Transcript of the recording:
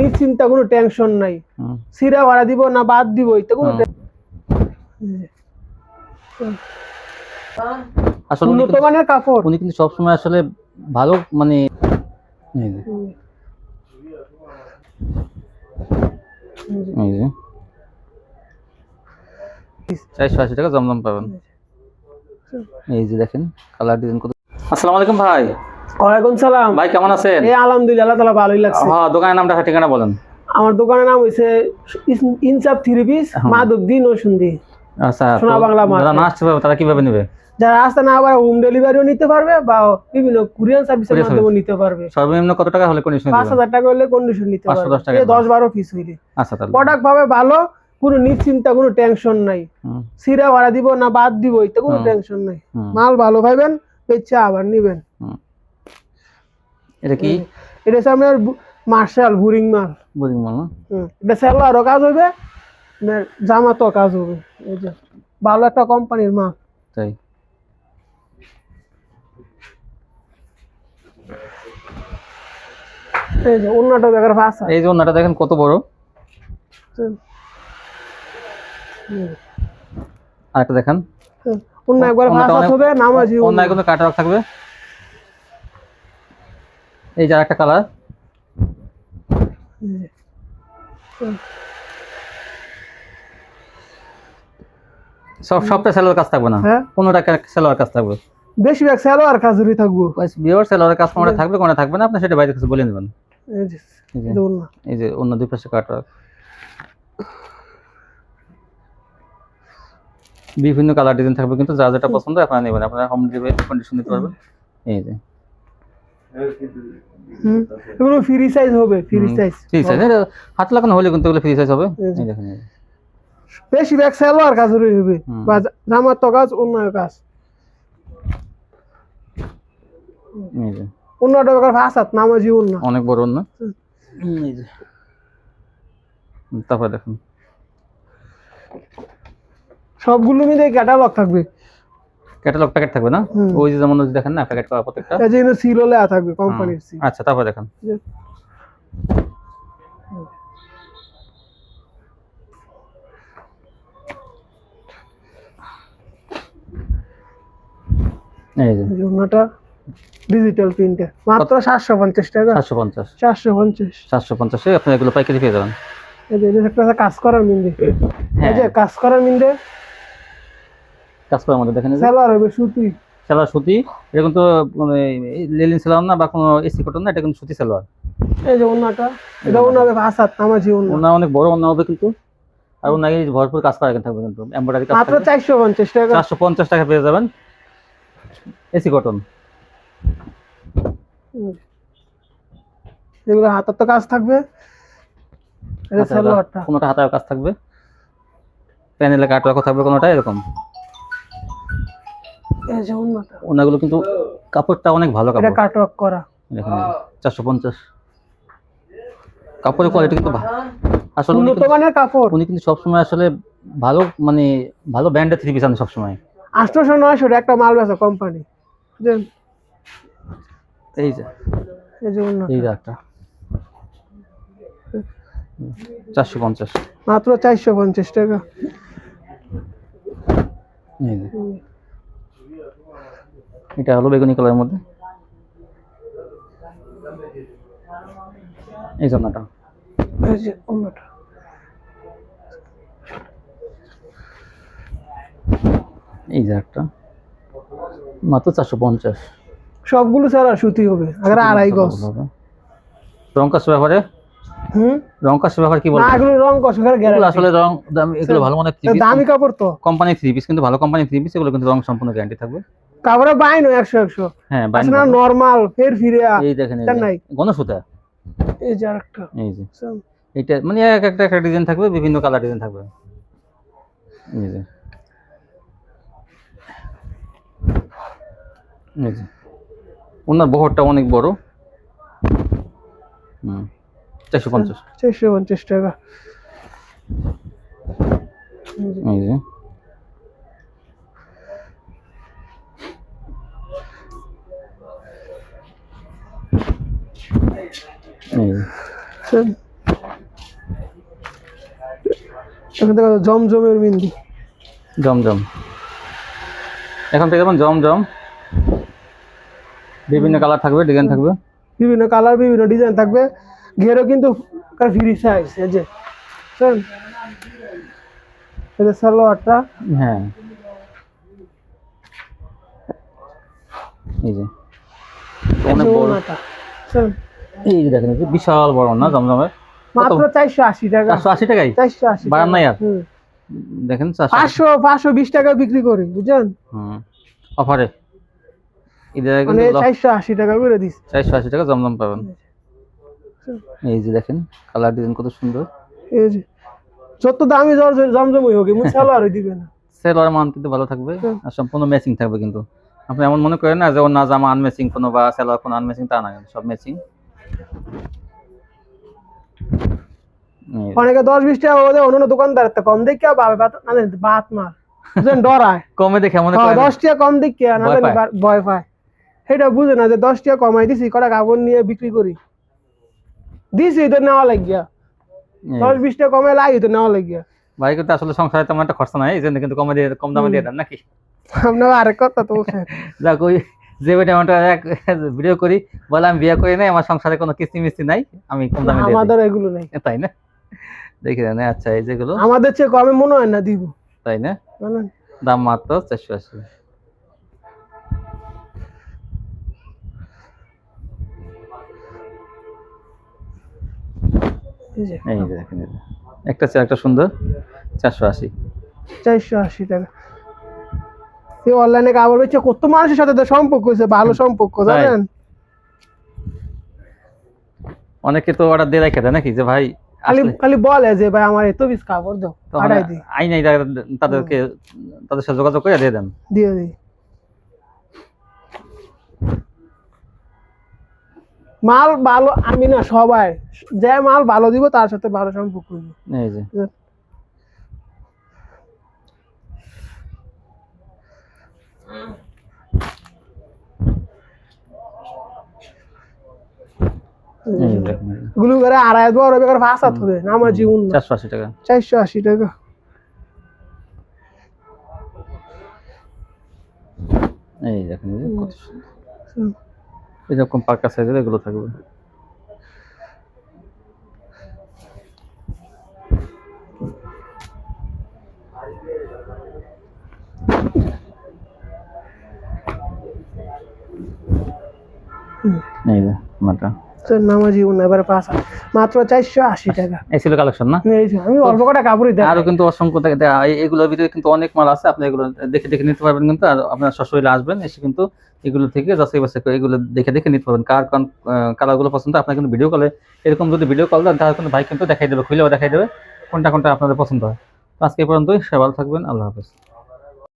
নিশ্চিন্তা কোনো টেনশন নাই সিরা ভাড়া দিব না বাদ দিব এটা কোনো আসলে উন্নত মানের কাপড়। উনি কিন্তু সবসময় আসলে ভালো মানে চারশো আশি টাকা জমজম পাবেন। এই যে দেখেন কালার ডিজাইন কত আসসালামু আলাইকুম ভাই। ওয়ালাইকুম সালাম। ভাই কেমন আছেন? এই আলহামদুলিল্লাহ তালা ভালোই লাগছে। হ্যাঁ দোকানের নামটা ঠিকানা বলেন। আমার দোকানের নাম ইনসাফ থ্রি পিস হ্যাঁ। মাধবদী নসুন্দি আচ্ছা সোনা বাংলা যারা না আসতে পারবে তারা কীভাবে নেবে? যারা আসতে না আবার হোম ডেলিভারিও নিতে পারবে বা বিভিন্ন কুরিয়ার সার্ভিসের মাধ্যমে নিতে পারবে। সর্বনিম্ন কত টাকা হলে কন্ডিশন পাঁচ হাজার টাকা হলে কন্ডিশন নিতে 510 পারবে। টাকা দশ বারো পিস হইলে। আচ্ছা প্রোডাক্ট পাবে ভালো কোনো নিশ্চিন্তা কোনো টেনশন নাই। সিরা ভাড়া দিব না বাদ দিব এটা কোনো টেনশন নাই। মাল ভালো পাইবেন পেচ্ছে আবার নিবেন। এটা কি? এটা হচ্ছে আপনার মার্শাল বুরিং মাল। বুঝি মাল না? এটা সেলোয়ারও কাজ হবে আপনার জামাতো কাজ হবে। এই যে ভালো একটা কোম্পানির মাল। তাই। এই যে অন্যটা বেকার ভাষা এই যে ওনাটা দেখেন কত বড়। আর একটা দেখেন। অন্য একবার ভাষা হবে নামাজি অন্য কোনো কাটার থাকবে। এই যে একটা কালার সব সবটা সেলোয়ার কাজ থাকবে না। হ্যাঁ। কোনোটা সেলোয়ার কাজ থাকবে। বেশিরভাগ সেলোয়ার কাজেরই থাকব। বিওর সেলোয়ার কাজ কোনোটা থাকবে কোনটা থাকবে না আপনি সেটা বাইরে কাছে বলে নেবেন। এই যে অন্য। দুই পাশে কাটার বিভিন্ন কালার ডিজাইন থাকবে কিন্তু যা যেটা পছন্দ আপনারা নেবেন। আপনারা হোম ডেলিভারি কন্ডিশন নিতে পারবেন। এই যে। এগুলো ফ্রি সাইজ হবে ফ্রি সাইজ ফ্রি সাইজ হাত লাগানো হলে কিন্তু এগুলো ফ্রি সাইজ হবে। এই যে। দেখেন বেশিরভাগ সেলোয়ার কাজেরই হবে। বা জামার তো কাজ অন্য কাজ। অন্যটা নামাজি অন্য অনেক বড় না এই যে। দেখুন। সবগুলো মিলে ক্যাটালগ থাকবে। ক্যাটালগ প্যাকেট থাকবে না। ওই যে যেমন ওই দেখেন না প্যাকেট করা প্রত্যেকটা? এই যে সিল হলে থাকবে কোম্পানির সিল আচ্ছা তারপরে দেখেন। এই যে। অন্যটা ডিজিটাল প্রিন্টে মাত্র সাতশো পঞ্চাশ টাকা। সাতশো পঞ্চাশ। চারশো পঞ্চাশ। সাতশো পঞ্চাশে আপনি এগুলো পাইকারি পেয়ে যাবেন। এই যে এটা একটা কাজ করার মিন্দে। এই হ্যাঁ যে কাজ করার মিন্দে কাজ করার মধ্যে দেখেন সেলার হবে সুতি। সেলোয়ার সুতি। এটা কিন্তু মানে লেলিন সেলোয়ার না বা কোনো এসি কটন না এটা কিন্তু সুতি সেলোয়ার এই যে অন্যটা এটা অন্য হবে নামাজি অন্য ওনা অনেক বড় ওনা হবে কিন্তু। আর ওনাকে ভরপুর কাজ করা থাকবে কিন্তু এমব্রয়ডারি কাজ মাত্র চারশো পঞ্চাশ টাকা। চারশো পঞ্চাশ টাকা পেয়ে যাবেন। এসি কটন এগুলো হাতের তো কাজ থাকবে। এটা সালোয়ারটা কোনোটা হাতায় কাজ থাকবে। প্যানেলে কাট রাখা থাকবে কোনোটা এরকম। ওনাগুলো কিন্তু কাপড়টা অনেক ভালো এটা কাপড়। কাটওয়ার্ক করা। দেখেন চারশো পঞ্চাশ। কাপড়ের কোয়ালিটি কিন্তু আসলে উনি উন্নত মানের কাপড়। উনি কিন্তু সবসময় আসলে ভালো মানে ভালো ব্র্যান্ডের থ্রি পিস আনে সবসময়। আটশোশো নয়শো একটা মাল বেচা কোম্পানি এই যে। এই যে একটা। চারশো পঞ্চাশ। মাত্র চারশো পঞ্চাশ টাকা। এই এটা হলো বেগুনি কালারের মধ্যে। এই জন্যটা এই যে অন্যটা। এই যে একটা মাত্র চারশো পঞ্চাশ। সবগুলো ছাড়া সুতি হবে। আগে আড়াই গজ। রং কাজ ব্যাপারে হুম? রং কাজ ব্যাপারে কি বলব? এগুলো রং এগুলো আসলে রং দাম এগুলো ভালো মানের থ্রি দামি কাপড় তো। কোম্পানি থ্রি পিস কিন্তু ভালো কোম্পানি থ্রি পিস এগুলো কিন্তু রং সম্পূর্ণ গ্যারান্টি থাকবে। কাপড়ে বাইন একশো একশো। হ্যাঁ বাইন না নর্মাল ফের ফিরিয়া এই দেখেন নাই। গণসূতা এই যে আরেকটা। এই যে। এটা মানে এক একটা একটা ডিজাইন থাকবে বিভিন্ন কালার ডিজাইন থাকবে। এই যে। এই যে। ওনার বহরটা অনেক বড়। হুম চারশো পঞ্চাশ। চারশো পঞ্চাশ টাকা। এই যে এই যে। হুম। এখান থেকে জমজমের মেহেন্দি জমজম। এখন থেকে যেমন জমজম বিভিন্ন কালার থাকবে ডিজাইন থাকবে। বিভিন্ন কালার বিভিন্ন ডিজাইন থাকবে। ঘেরও কিন্তু ফ্রি সাইজ এই যে এটা সালোয়ারটা। হ্যাঁ। এই যে অনেক বড়। এই যে দেখেন বিশাল বড় না জমজমের? মাত্র চারশো আশি টাকা। চারশো আশি টাকাই চারশো আশি বাড়ান নাই আর? দেখেন চারশো পাঁচশো পাঁচশো বিশ টাকা বিক্রি করি বুঝছেন? হুম। অফারে? ঈদের আগে মানে কিন্তু টাকা করে দিস। চারশো আশি টাকা জমজম পাবেন। এই যে দেখেন কালার ডিজাইন কত সুন্দর। এই যে যত দামি জ্বর জমজমই হোক দিবে না। সেলার মান কিন্তু ভালো থাকবে আর সম্পূর্ণ ম্যাচিং থাকবে কিন্তু। আপনি এমন মনে করেন না যে ওর না জামা আনম্যাচিং কোনো বা সেলার কোনো আনম্যাচিং তা না সব ম্যাচিং অনেকে দশ বিশ টাকা ওদের অন্য দোকানদার কম দেখে পাবে বাত- না বাত মার। ডরায়। কমে দেখে মনে হ্যাঁ, দশ টাকা কম দেখে না ভয় পায়। সেটা বুঝে না যে দশ টাকা কমাই দিছি কটা কাপড় নিয়ে বিক্রি করি। দিছি তো নেওয়া লাগিয়া। দশ বিশ টাকা কমে লাগি তো নেওয়া লাগিয়া। ভাই কিন্তু আসলে সংসারে তেমন একটা খরচা নাই এই জন্য কিন্তু কমে দিয়ে কম দামে দিয়ে দেন নাকি? আপনার আরেক কথা তো যাক ওই যে বেটা আমরা এক ভিডিও করি বলে আমি বিয়ে করি নাই আমার সংসারে কোনো কিস্তি মিস্তি নাই আমি কম দামে আমাদের এগুলো নেই। তাই না? দেখি দেন আচ্ছা এই যেগুলো। আমাদের চেয়ে কমে মনে হয় না দিব। তাই না? দাম মাত্র চারশো আশি। এই দেখেন। একটা চেয়ে একটা সুন্দর চারশো আশি। চারশো আশি টাকা। এই অনলাইনে কাপড় বেচে কত মানুষের সাথে তো সম্পর্ক হয়েছে ভালো সম্পর্ক জানেন? অনেকে তো অর্ডার দিয়ে রেখে নাকি যে ভাই খালি খালি বলে যে ভাই আমার এত পিস কাপড় দাও পাঠাই দিই আই নাই তাদেরকে তাদের সাথে যোগাযোগ করে দিয়ে দেন। দিয়ে দিই। মাল ভালো আমি না সবাই যে মাল ভালো দিব তার সাথে ভালো সম্পর্ক এই যে এই যে দেখেন, এই যে। গুলো করে আড়াই বড় বেকার ভাষা হবে না আমার জীবন চারশো আশি টাকা। চারশো আশি টাকা। এই দেখেন কত সুন্দর। এরকম পাকা সাইজের এগুলো থাকবে। এই যে পাঁচ মাত্র চারশো আশি টাকা। এই ছিল কালেকশন না? আমি অল্প কটা কাপড়ই দেখ আরও কিন্তু অসংখ্য থাকে দে- এই- এগুলোর ভিতরে কিন্তু অনেক মাল আছে। আপনি এগুলো দেখে দেখে নিতে পারবেন কিন্তু। আর আপনার সশরীরে আসবেন এসে কিন্তু এগুলো থেকে যাচাই বাছাই করে এগুলো দেখে দেখে নিতে পারবেন। কার কোন কালারগুলো পছন্দ আপনার কিন্তু ভিডিও কলে এরকম যদি ভিডিও কল দেন তাহলে কিন্তু ভাই কিন্তু দেখাই দেবে খুলেও দেখাই দেবে কোনটা কোনটা আপনাদের পছন্দ হয়। আজকে পর্যন্তই। সবাই ভালো থাকবেন। আল্লাহ হাফেজ।